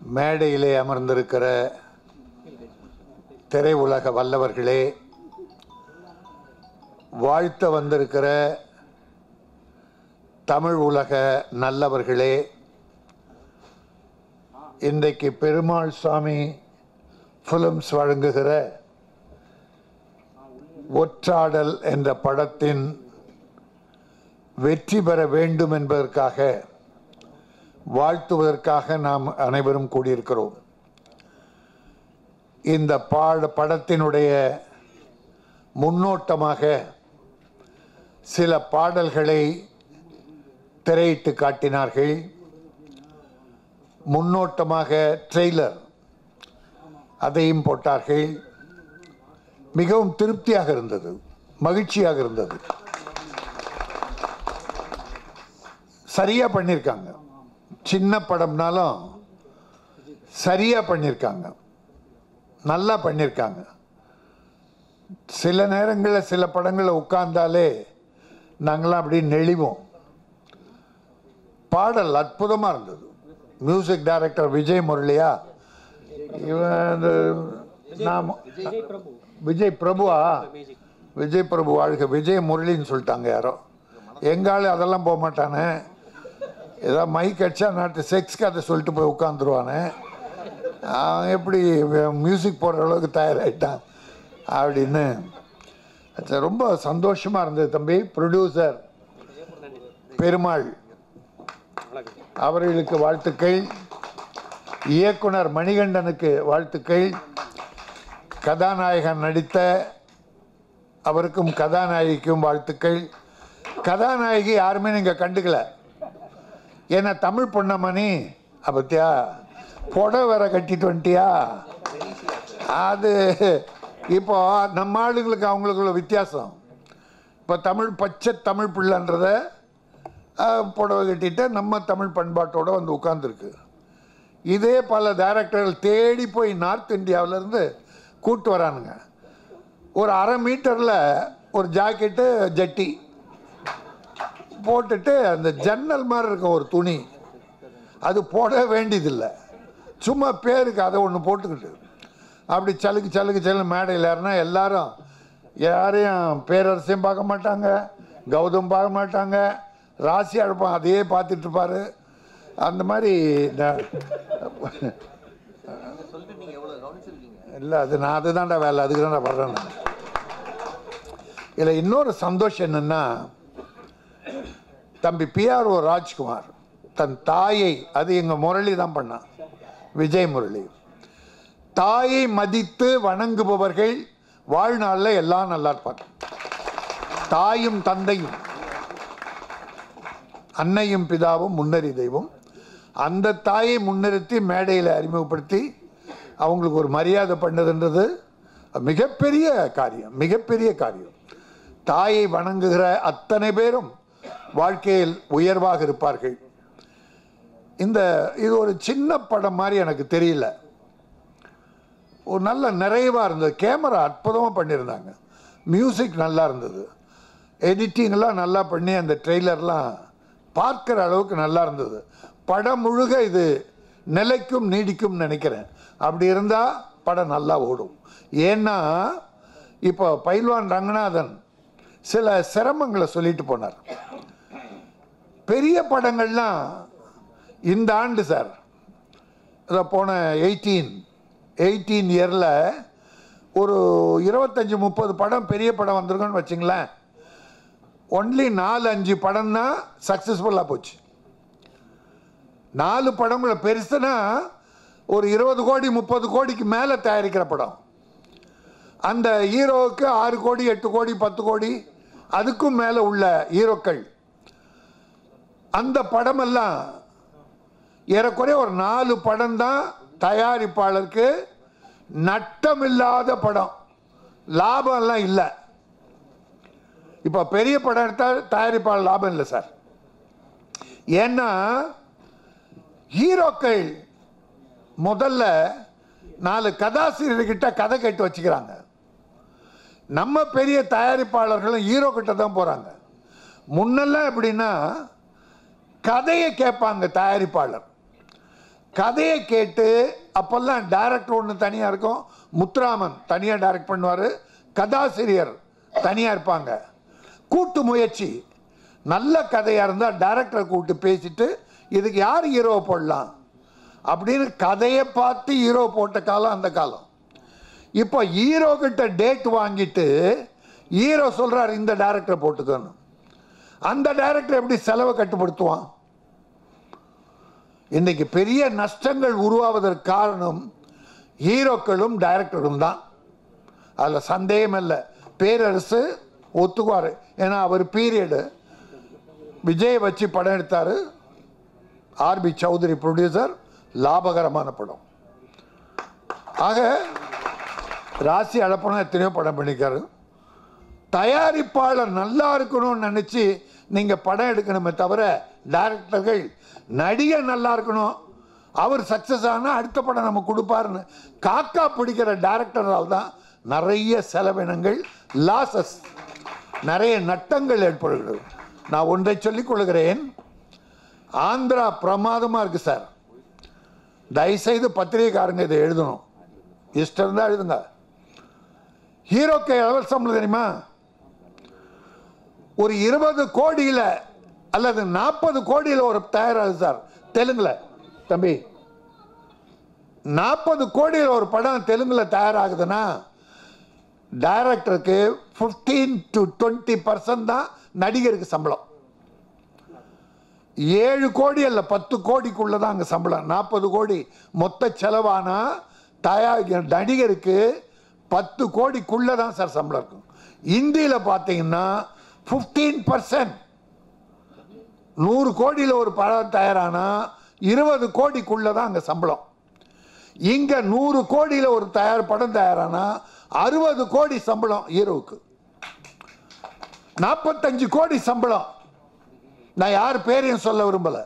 மேடையிலே அமர்ந்திருக்கிற திரையுலக வல்லவர்களே வாழ்த்த வந்திருக்கிற தமிழ் உலக நல்லவர்களே இன்றைக்கு பெருமாள் சுவாமி ஃபிலிம்ஸ் வழங்குகிற ஒற்றாடல் என்ற படத்தின் வெற்றி பெற வேண்டும் என்பதற்காக வாழ்த்துவதற்காக நாம் அனைவரும் கூடியிருக்கிறோம். இந்த பாட படத்தினுடைய முன்னோட்டமாக சில பாடல்களை திரையிட்டு காட்டினார்கள். முன்னோட்டமாக ட்ரெய்லர் அதையும் போட்டார்கள். மிகவும் திருப்தியாக இருந்தது மகிழ்ச்சியாக இருந்தது. சரியாக பண்ணியிருக்காங்க. சின்ன படம்னாலும் சரியாக பண்ணியிருக்காங்க நல்லா பண்ணியிருக்காங்க சில நேரங்களில் சில படங்களை உட்கார்ந்தாலே நாங்களாம் அப்படி நெளிவோம். பாடல் அற்புதமாக இருந்தது. மியூசிக் டைரக்டர் விஜய் முரளியா இவன் நாம் விஜய் பிரபுவா? விஜய் பிரபு வாழ்க. விஜய் முரளின்னு சொல்லிட்டாங்க யாரோ. எங்காலும் அதெல்லாம் போக மாட்டானே. ஏதாவது மைக் அடிச்சா நாட்டு செக்ஸ் கதை சொல்லிட்டு போய் உட்காந்துருவானே அவன் எப்படி மியூசிக் போடுற அளவுக்கு தயாராகிட்டான் அப்படின்னு. ரொம்ப சந்தோஷமாக இருந்தது தம்பி. ப்ரொடியூசர் பெருமாள் அவர்களுக்கு வாழ்த்துக்கள். இயக்குனர் மணிகண்டனுக்கு வாழ்த்துக்கள். கதாநாயகன் நடித்த அவருக்கும் கதாநாயகிக்கும் வாழ்த்துக்கள். கதாநாயகி யாருமே நீங்கள் கண்டுக்கலை. ஏன்னா தமிழ் பொண்ணமணி அப்பத்தியா புடவை வேற கட்டிட்டு வந்துட்டியா? அது இப்போ நம்ம ஆளுங்களுக்கு அவங்களுக்குள்ள வித்தியாசம். இப்போ தமிழ் பச்சை தமிழ் பிள்ளைன்றத புடவை கட்டிட்டு நம்ம தமிழ் பண்பாட்டோடு வந்து உட்காந்துருக்கு இதே பல டைரக்டர்கள் தேடி போய் நார்த் இந்தியாவிலேருந்து கூப்பிட்டு வரானுங்க. ஒரு அரை மீட்டரில் ஒரு ஜாக்கெட்டு ஜட்டி போட்டுட்டு அந்த ஜன்னல் மாதிரி இருக்கும் ஒரு துணி அது போட வேண்டியதில்லை. சும்மா பேருக்கு அதை ஒன்று போட்டுக்கிட்டு. அப்படி சலுக்கு சலுக்கு சலுக்கு மேடையில் ஏறினா எல்லாரும் யாரையும் பேரரசையும் பார்க்க மாட்டாங்க கௌதம் பார்க்க மாட்டாங்க ராசி அழுப்பான் அதையே பார்த்துட்டு இருப்பாரு. அந்த மாதிரி இல்லை அது நான் அதுதான்டா வேலை அதுக்கு தான்டா வர்றேன் நான் இதில் இன்னொரு சந்தோஷம் என்னென்னா தம்பி பிஆர்ஓ ராஜ்குமார் தன் தாயை அது எங்கள் முரளி தான் பண்ணான் விஜய் முரளி. தாயை மதித்து வணங்குபவர்கள் வாழ்நாளில் எல்லாம் நல்லா இருப்பாங்க. தாயும் தந்தையும் அன்னையும் பிதாவும் முன்னறி தெய்வம். அந்த தாயை முன்னிறுத்தி மேடையில் அறிமுகப்படுத்தி அவங்களுக்கு ஒரு மரியாதை பண்ணதுன்றது மிகப்பெரிய காரியம் மிகப்பெரிய காரியம். தாயை வணங்குகிற அத்தனை பேரும் வாழ்க்கையில் உயர்வாக இருப்பார்கள். இந்த இது ஒரு சின்ன படம் மாதிரி எனக்கு தெரியல. ஒரு நல்ல நிறைவாக இருந்தது. கேமரா அற்புதமாக பண்ணியிருந்தாங்க. மியூசிக் நல்லா இருந்தது. எடிட்டிங்லாம் நல்லா பண்ணி அந்த ட்ரெய்லர்லாம் பார்க்குற அளவுக்கு நல்லா இருந்தது. படம் முழுக இது நிலைக்கும் நீடிக்கும் நினைக்கிறேன். அப்படி இருந்தால் படம் நல்லா ஓடும். ஏன்னா இப்போ பைல்வான் ரங்கநாதன் சில சிரமங்களை சொல்லிட்டு போனார். பெரிய படங்கள்லாம் இந்த ஆண்டு சார். இதை போன எயிட்டீன் எயிட்டீன் இயரில் ஒரு இருபத்தஞ்சி முப்பது படம் பெரிய படம் வந்திருக்குன்னு வச்சுங்களேன். ஒன்லி நாலு அஞ்சு படம் தான் சக்ஸஸ்ஃபுல்லாக போச்சு. நாலு படங்களை பெருசுனா ஒரு இருபது கோடி முப்பது கோடிக்கு மேலே தயாரிக்கிற படம். அந்த ஹீரோவுக்கு ஆறு கோடி எட்டு கோடி பத்து கோடி அதுக்கும் மேலே உள்ள ஹீரோக்கள் அந்த படமெல்லாம் ஏறக்குறைய ஒரு நாலு படம் தான் தயாரிப்பாளருக்கு நட்டமில்லாத படம். லாபம்லாம் இல்லை. இப்போ பெரிய படம் எடுத்தால் தயாரிப்பாளர் லாபம் இல்லை சார். ஏன்னா ஹீரோக்கள் முதல்ல நாலு கதாசிரியர்கிட்ட கதை கேட்டு வச்சுக்கிறாங்க. நம்ம பெரிய தயாரிப்பாளர்களும் ஹீரோ கிட்ட தான் போகிறாங்க முன்னெல்லாம் எப்படின்னா கதையை கேட்பாங்க தயாரிப்பாளர். கதையை கேட்டு அப்போல்லாம் டைரக்டர் ஒன்று தனியாக இருக்கும். முத்துராமன் தனியாக டைரக்ட் பண்ணுவார். கதாசிரியர் தனியாக இருப்பாங்க. கூட்டு முயற்சி. நல்ல கதையாக இருந்தால் டைரக்டரை கூப்பிட்டு பேசிட்டு இதுக்கு யார் ஹீரோ போடலாம்? அப்படின்னு கதையை பார்த்து ஹீரோ போட்ட காலம் அந்த காலம். இப்போ ஹீரோ கிட்ட டேட் வாங்கிட்டு ஹீரோ சொல்கிறார் இந்த டேரக்டரை போட்டுக்கணும் அந்த டைரக்டர் எப்படி செலவை கட்டுப்படுத்துவான்? இன்னைக்கு பெரிய நஷ்டங்கள் உருவாவதற்கு காரணம் ஹீரோக்களும் டைரக்டரும் தான். அதில் சந்தேகம் இல்லை. பேரரசு ஒத்துக்குவார். ஏன்னா அவர் பீரியடு விஜய் வச்சு படம் எடுத்தார். ஆர்பி சௌத்ரி ப்ரொடியூசர் லாபகரமான படம். ஆக ராசி அளப்பனம் எத்தனையோ படம் பண்ணிக்காரு தயாரிப்பாளர் நல்லா இருக்கணும்னு நினச்சி நீங்கள் படம் எடுக்கணுமே தவிர டைரக்டர்கள் நடிகர் நல்லா இருக்கணும். அவர் சக்ஸஸ் ஆனால் அடுத்த படம் நம்ம கொடுப்பாருன்னு காக்கா பிடிக்கிற டைரக்டரால் தான் நிறைய செலவினங்கள் லாசஸ் நிறைய நட்டங்கள் ஏற்படுகிறது. நான் ஒன்றை சொல்லிக் கொள்கிறேன். ஆந்திரா பிரமாதமாக இருக்குது சார். தயவுசெய்து பத்திரிகைக்காரங்க இதை எழுதணும். இஷ்டம் இருந்தால் எழுதுங்க. ஹீரோக்கு எவ்வளோ சம்பளம் தெரியுமா? ஒரு இருபது கோடியில் அல்லது நாற்பது கோடியில் ஒரு தயாராகுது சார். தெலுங்கில். தம்பி. நாற்பது கோடியில் ஒரு படம் தெலுங்கில் தயாராகுதுன்னா டைரக்டருக்கு ஃபிஃப்டீன் டு டுவெண்ட்டி பர்சன்ட் தான் நடிகருக்கு சம்பளம். ஏழு கோடி அல்ல பத்து கோடிக்குள்ளே தான் அங்கே சம்பளம். நாற்பது கோடி மொத்த செலவானால் தயார் நடிகருக்கு பத்து கோடிக்குள்ளே தான் சார் சம்பளம் இருக்கும். இந்தியில் பார்த்தீங்கன்னா ஃபிஃப்டீன் பர்சன்ட் நூறு கோடியில் ஒரு படம் தயாரானா இருபது கோடிக்குள்ளே தான் அங்கே சம்பளம். இங்கே நூறு கோடியில் ஒரு தயார் படம் தயாரானா அறுபது கோடி சம்பளம் ஹீரோவுக்கு நாற்பத்தஞ்சு கோடி சம்பளம். நான் யார் பேரையும் சொல்ல விரும்பலை.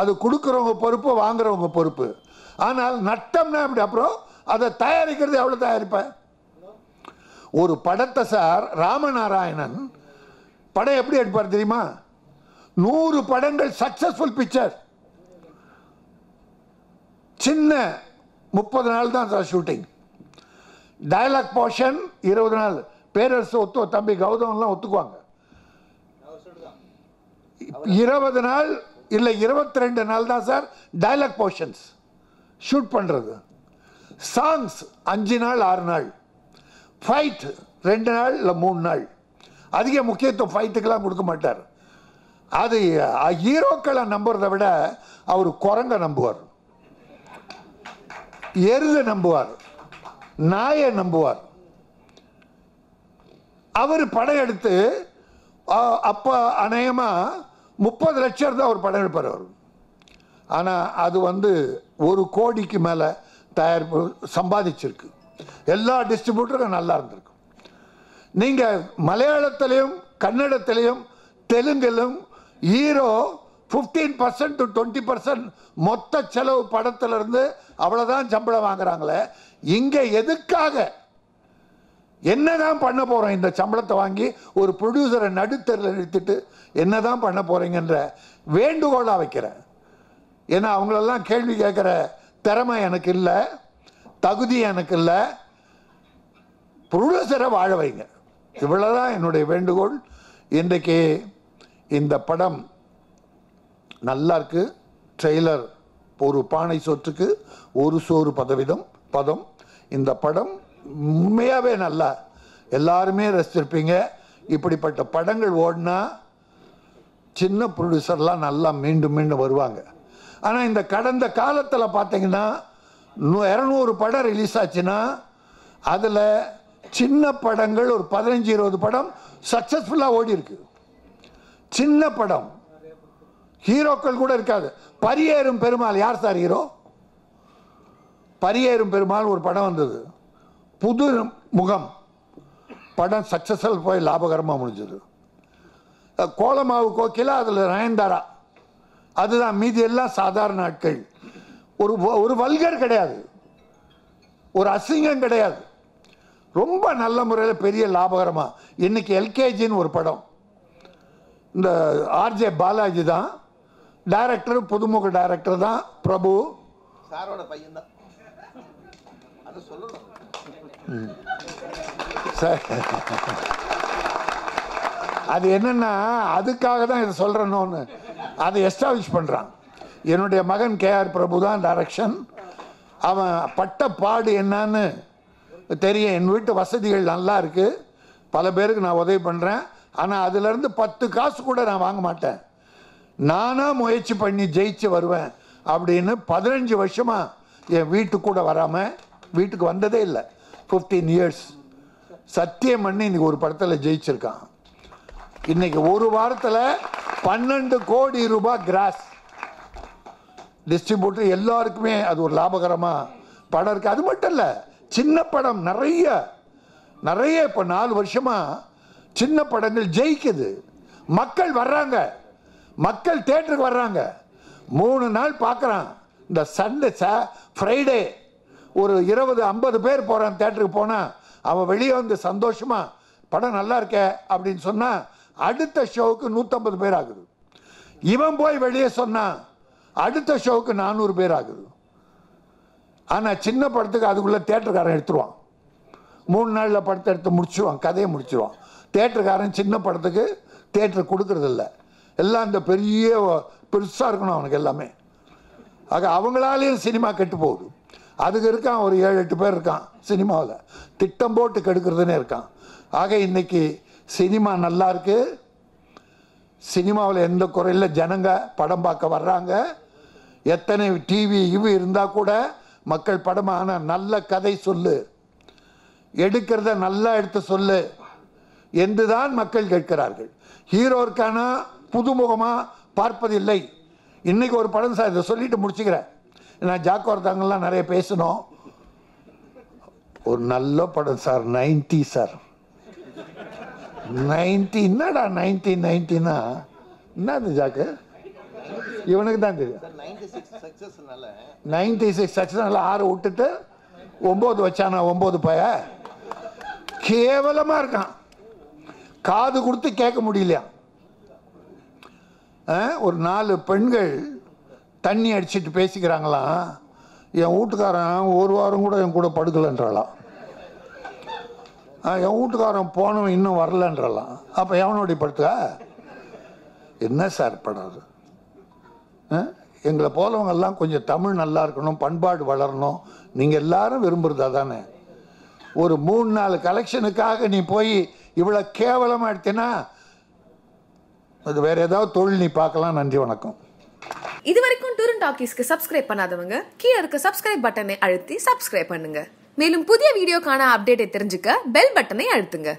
அது கொடுக்குறவங்க பொறுப்பு வாங்குறவங்க பொறுப்பு. ஆனால் நட்டம்னா அப்படி அப்புறம் அதை தயாரிக்கிறது எவ்வளோ தயாரிப்பேன்? ஒரு படத்தை சார் ராமநாராயணன் படம் எப்படி எடுப்பார் தெரியுமா? நூறு படங்கள் சக்சஸ்ஃபுல் பிக்சர் சின்ன முப்பது நாள் தான் சார் ஷூட்டிங் டயலாக் போர்ஷன் இருபது நாள். பேரரசு ஒத்து தம்பி கௌதம்லாம் ஒத்துக்குவாங்க. இருபது நாள் இல்லை இருபத்தி ரெண்டு நாள் தான் சார் டயலாக் போர்ஷன்ஸ் ஷூட் பண்ணுறது சாங்ஸ் அஞ்சு நாள் ஆறு நாள். ஃபைட் ரெண்டு நாள் இல்லை மூணு நாள். அதிக முக்கியத்துவம் ஃபைட்டுக்கெல்லாம் கொடுக்க மாட்டார். அது ஹீரோக்களை நம்புறதை விட அவர் குரங்க நம்புவார். எருதை நம்புவார். நாயை நம்புவார். அவர் படம் எடுத்து அப்போ அநேகமாக முப்பது லட்சம் தான் அவர் படம் எடுப்பார் அவர். ஆனால் அது வந்து ஒரு கோடிக்கு மேலே தயாரிப்பு சம்பாதிச்சிருக்கு. எல்லா டிஸ்ட்ரிபியூட்டரும் நல்லா இருந்திருக்கு. நீங்கள் மலையாளத்திலையும் கன்னடத்திலையும் தெலுங்கிலும் hero fifteen percent to twenty percent மொத்த செலவு படத்திலிருந்து அவ்வளோதான் சம்பளம் வாங்குறாங்களே. இங்கே எதுக்காக? என்னதான் பண்ண போகிறோம் இந்த சம்பளத்தை வாங்கி ஒரு ப்ரொடியூசரை நடுத்தரில் நிறுத்திட்டு என்னதான் பண்ண போகிறீங்கன்ற வேண்டுகோளாக வைக்கிறேன். ஏன்னா அவங்களெல்லாம் கேள்வி கேட்குற திறமை எனக்கு இல்லை தகுதி எனக்கு இல்லை. ப்ரொடியூசரை வாழ வைங்க. இவ்வளவுதான் என்னுடைய வேண்டுகோள். இன்றைக்கு இந்த படம் நல்லா இருக்கு. ட்ரெய்லர் ஒரு பானை சொற்றுக்கு ஒரு சோறு பதவிதம் பதம். இந்த படம் உண்மையாகவே நல்லா. எல்லாருமே ரசிச்சிருப்பீங்க இப்படிப்பட்ட படங்கள் ஓடினா சின்ன ப்ரொடியூசர்லாம் நல்லா மீண்டும் மீண்டும் வருவாங்க. ஆனால் இந்த கடந்த காலத்தில் பார்த்தீங்கன்னா இரநூறு படம் ரிலீஸ் ஆச்சுன்னா அதில் சின்ன படங்கள் ஒரு பதினஞ்சு இருபது படம் சக்ஸஸ்ஃபுல்லாக ஓடி இருக்கு சின்ன படம். ஹீரோக்கள் கூட இருக்காது. பரியேறும் பெருமாள் யார் சார் ஹீரோ? பரியேறும் பெருமாள் ஒரு படம் வந்தது. புது முகம். படம் சக்ஸஸ்ஃபுல் போய் லாபகரமாக முடிஞ்சது. கோலமாவு கோக்கிலா அதில் நயன்தாரா. அதுதான் மீதி எல்லாம் சாதாரண ஆட்கள். ஒரு வ- ஒரு வல்கர் கிடையாது. ஒரு அசிங்கம் கிடையாது. ரொம்ப நல்ல முறையில் பெரிய லாபகரமாக இன்னைக்கு எல்கேஜின்னு ஒரு படம். இந்த ஆர்ஜே பாலாஜி தான். டைரக்டர் புதுமுக டைரக்டர் தான். பிரபு. சாரோட பையன் தான் அதை என்னன்னா அதுக்காக தான் இதை சொல்றேன்னு அதை எஸ்டாப்ளிஷ் பண்றான். என்னுடைய மகன் கே ஆர் பிரபு தான் டைரக்ஷன் அவன் பட்ட பாடு என்னன்னு தெரியும். என் வீட்டு வசதிகள் நல்லா இருக்குது பல பேருக்கு நான் உதவி பண்ணுறேன் ஆனால் அதுலேருந்து பத்து காசு கூட நான் வாங்க மாட்டேன். நானாக முயற்சி பண்ணி ஜெயிச்சு வருவேன் அப்படின்னு பதினஞ்சு வருஷமாக என் வீட்டுக்கு கூட வராமல் வீட்டுக்கு வந்ததே இல்லை. 15 இயர்ஸ் சத்தியம் பண்ணி இன்னைக்கு ஒரு படத்தில் ஜெயிச்சிருக்கான். இன்னைக்கு ஒரு வாரத்தில் பன்னெண்டு கோடி ரூபாய் கிராஸ். டிஸ்ட்ரிபியூட்டர் எல்லாருக்குமே அது ஒரு லாபகரமாக படம் இருக்குது அது மட்டும் இல்லை சின்ன படம் நிறைய நிறைய இப்போ நாலு வருஷமா சின்ன படங்கள் ஜெயிக்குது. மக்கள் வர்றாங்க. மக்கள் தேட்டருக்கு வர்றாங்க. மூணு நாள் பார்க்குறான் இந்த சண்டே ச ஃப்ரைடே. ஒரு இருபது ஐம்பது பேர் போகிறான் தேட்டருக்கு போனால் அவன் வெளியே வந்து சந்தோஷமா படம் நல்லா இருக்கே அப்படின்னு சொன்னா அடுத்த ஷோவுக்கு நூற்றம்பது பேர் ஆகுது. இவன் போய் வெளியே சொன்னான் அடுத்த ஷோவுக்கு நானூறு பேர் ஆகுது. ஆனால் சின்ன படத்துக்கு அதுக்குள்ளே தேட்டருக்காரன் எடுத்துருவான். மூணு நாளில் படத்தை எடுத்து முடிச்சுருவான் கதையை முடிச்சுருவான். தேட்டருக்காரன் சின்ன படத்துக்கு தேட்டர் கொடுக்கறதில்ல. எல்லாம் இந்த பெரிய பெருசாக இருக்கணும் அவனுக்கு எல்லாமே. ஆக அவங்களாலேயும் சினிமா கெட்டு போகுது. அதுக்கு இருக்கான் ஒரு ஏழு எட்டு பேர் இருக்கான் சினிமாவில். திட்டம் போட்டு கெடுக்கிறதுனே இருக்கான். ஆக இன்னைக்கு சினிமா நல்லா இருக்கு. சினிமாவில் எந்த குறையில் ஜனங்க படம் பார்க்க வர்றாங்க. எத்தனை டிவி இவு இருந்தால் கூட மக்கள் படமான நல்ல கதை சொல்லு. எடுக்கிறத நல்லா எடுத்து சொல்லு என்று தான் மக்கள் கேட்கிறார்கள். ஹீரோ இருக்கானா? புதுமுகமா? பார்ப்பதில்லை. இன்னைக்கு ஒரு படம் சார் இதை சொல்லிட்டு முடிச்சுக்கிறேன். நான் ஜாக்கோர்தாங்கெல்லாம் நிறைய பேசணும். ஒரு நல்ல படம் சார் நைன்டி சார். நைன்டி என்னடா நைன்டி நைன்டினா? என்னது ஜாக்கு? இவனுக்கு தான் தெரியும். நைன்டி சிக்ஸ் சக்ஸஸ்னால ஆறு விட்டுட்டு ஒம்பது வச்சானா ஒம்பது பய? கேவலமாக இருக்கான். காது கொடுத்து கேட்க முடியலையா? ஒரு நாலு பெண்கள் தண்ணி அடிச்சிட்டு பேசிக்கிறாங்களாம் என் வீட்டுக்காரன் ஒரு வாரம் கூட என் கூட படுக்கலைன்றாளாம். ஆ, என் வீட்டுக்காரன் போனவன் இன்னும் வரலன்றாளாம். அப்போ எவனோடைய படுத்துக்க? என்ன சார் படம் ஆ? எங்களை போலவங்கெல்லாம் கொஞ்சம் தமிழ் நல்லா இருக்கணும் பண்பாடு வளரணும். நீங்கள் எல்லாரும் விரும்புகிறதா தானே ஒரு மூணு நாலு கலெக்ஷனுக்காக நீ போய் இவ்வளோ கேவலமாக எடுத்தீன்னா அது வேற ஏதாவது தொழில் நீ பார்க்கலாம். நன்றி வணக்கம். இது வரைக்கும் டூரன் டாக்கீஸ்க்கு சப்ஸ்கிரைப் பண்ணாதவங்க கீழே இருக்க சப்ஸ்கிரைப் பட்டனை அழுத்தி சப்ஸ்கிரைப் பண்ணுங்க. மேலும் புதிய வீடியோக்கான அப்டேட்டை தெரிஞ்சுக்க பெல் பட்டனை அழுத்துங்க.